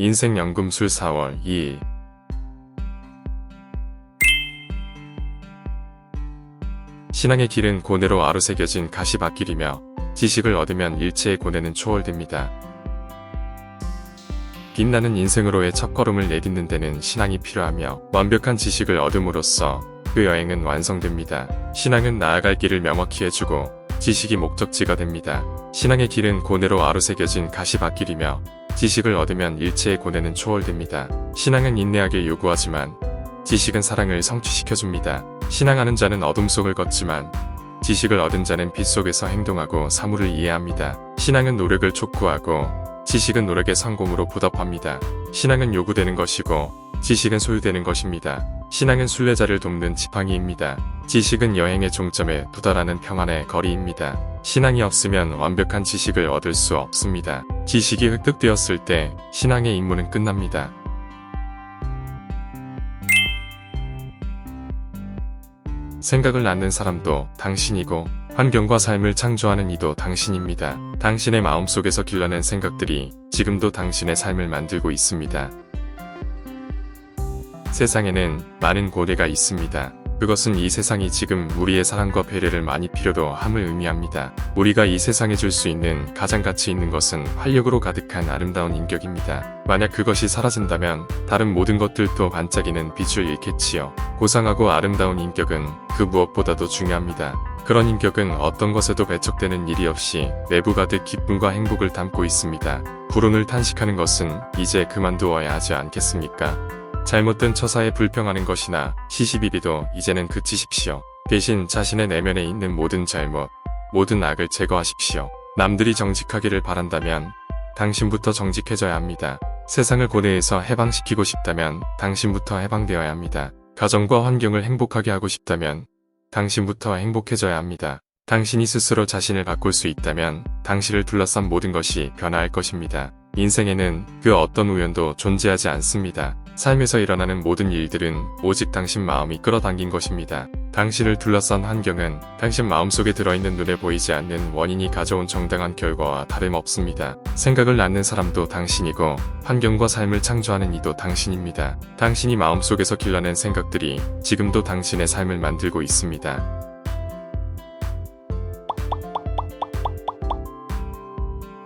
인생연금술 4월 2일 신앙의 길은 고뇌로 아로새겨진 가시밭길이며 지식을 얻으면 일체의 고뇌는 초월됩니다. 빛나는 인생으로의 첫걸음을 내딛는 데는 신앙이 필요하며 완벽한 지식을 얻음으로써 그 여행은 완성됩니다. 신앙은 나아갈 길을 명확히 해주고 지식이 목적지가 됩니다. 신앙의 길은 고뇌로 아로새겨진 가시밭길이며 지식을 얻으면 일체의 고뇌는 초월됩니다. 신앙은 인내하길 요구하지만 지식은 사랑을 성취시켜줍니다. 신앙하는 자는 어둠 속을 걷지만 지식을 얻은 자는 빛 속에서 행동하고 사물을 이해합니다. 신앙은 노력을 촉구하고 지식은 노력의 성공으로 보답합니다. 신앙은 요구되는 것이고 지식은 소유되는 것입니다. 신앙은 순례자를 돕는 지팡이입니다. 지식은 여행의 종점에 도달하는 평안의 거리입니다. 신앙이 없으면 완벽한 지식을 얻을 수 없습니다. 지식이 획득되었을 때 신앙의 임무는 끝납니다. 생각을 낳는 사람도 당신이고 환경과 삶을 창조하는 이도 당신입니다. 당신의 마음속에서 길러낸 생각들이 지금도 당신의 삶을 만들고 있습니다. 세상에는 많은 고뇌가 있습니다. 그것은 이 세상이 지금 우리의 사랑과 배려를 많이 필요로 함을 의미합니다. 우리가 이 세상에 줄 수 있는 가장 가치 있는 것은 활력으로 가득한 아름다운 인격입니다. 만약 그것이 사라진다면 다른 모든 것들도 반짝이는 빛을 잃겠지요. 고상하고 아름다운 인격은 그 무엇보다도 중요합니다. 그런 인격은 어떤 것에도 배척되는 일이 없이 내부 가득 기쁨과 행복을 담고 있습니다. 불운을 탄식하는 것은 이제 그만두어야 하지 않겠습니까? 잘못된 처사에 불평하는 것이나 시시비비도 이제는 그치십시오. 대신 자신의 내면에 있는 모든 잘못, 모든 악을 제거하십시오. 남들이 정직하기를 바란다면 당신부터 정직해져야 합니다. 세상을 고뇌에서 해방시키고 싶다면 당신부터 해방되어야 합니다. 가정과 환경을 행복하게 하고 싶다면 당신부터 행복해져야 합니다. 당신이 스스로 자신을 바꿀 수 있다면 당신을 둘러싼 모든 것이 변화할 것입니다. 인생에는 그 어떤 우연도 존재하지 않습니다. 삶에서 일어나는 모든 일들은 오직 당신 마음이 끌어당긴 것입니다. 당신을 둘러싼 환경은 당신 마음속에 들어있는 눈에 보이지 않는 원인이 가져온 정당한 결과와 다름없습니다. 생각을 낳는 사람도 당신이고 환경과 삶을 창조하는 이도 당신입니다. 당신이 마음속에서 길러낸 생각들이 지금도 당신의 삶을 만들고 있습니다.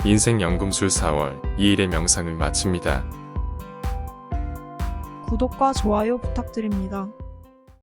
인생 연금술 4월 2일의 명상을 마칩니다. 구독과 좋아요 부탁드립니다.